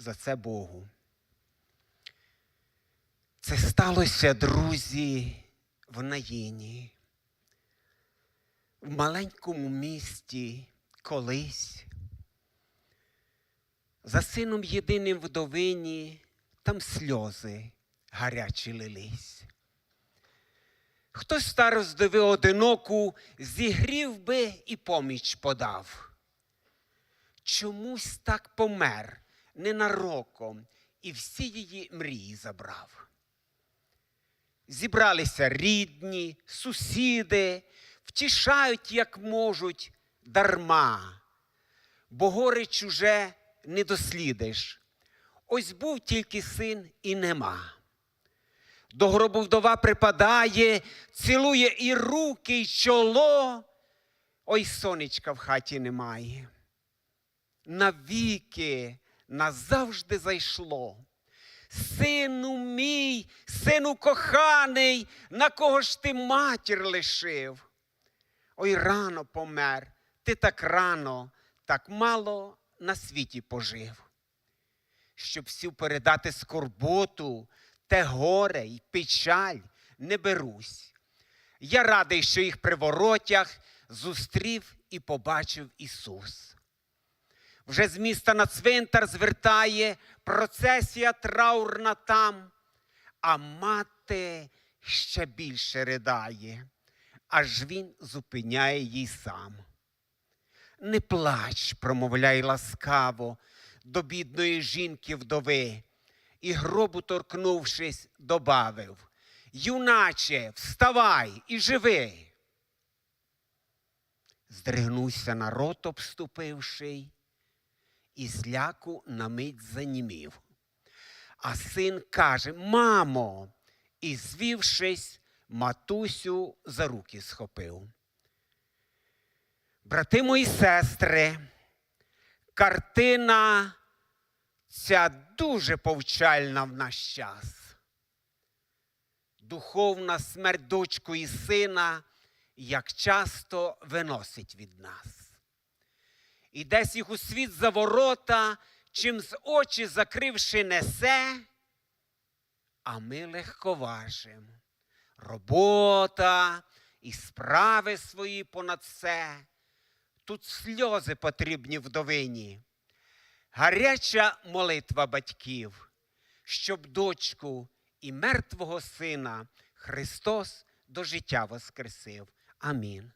за це Богу. Це сталося, друзі, в Наїні, в маленькому місті колись. За сином єдиним вдовині там сльози гарячі лились. Хтось староздови одиноку зігрів би і поміч подав. Чомусь так помер ненароком і всі її мрії забрав. Зібралися рідні, сусіди, втішають, як можуть, дарма, бо горе чуже не дослідиш. Ось був тільки син і нема. До гробу вдова припадає, цілує і руки, і чоло. Ой, сонечка в хаті немає. Навіки назавжди зайшло. Сину мій, сину коханий, на кого ж ти матір лишив? Ой, рано помер, ти так рано, так мало на світі пожив. Щоб всю передати скорботу, те горе й печаль не берусь. Я радий, що їх при воротях зустрів і побачив Ісус. Вже з міста на цвинтар звертає процесія траурна там, а мати ще більше ридає, аж він зупиняє їй сам. Не плач, промовляй ласкаво до бідної жінки вдови, і гробу торкнувшись, добавив Юначе, вставай і живи. Здригнувся народ, обступивший, і зляку на мить занімів. А син каже: Мамо, і звівшись, матусю за руки схопив. Брати мої сестри, картина ця дуже повчальна в наш час. Духовна смерть дочку і сина, як часто виносить від нас. І десь їх у світ за ворота, чим з очі закривши несе, а ми легковажим. Робота і справи свої понад все. Тут сльози потрібні вдовині. Гаряча молитва батьків, щоб дочку і мертвого сина Христос до життя воскресив. Амін.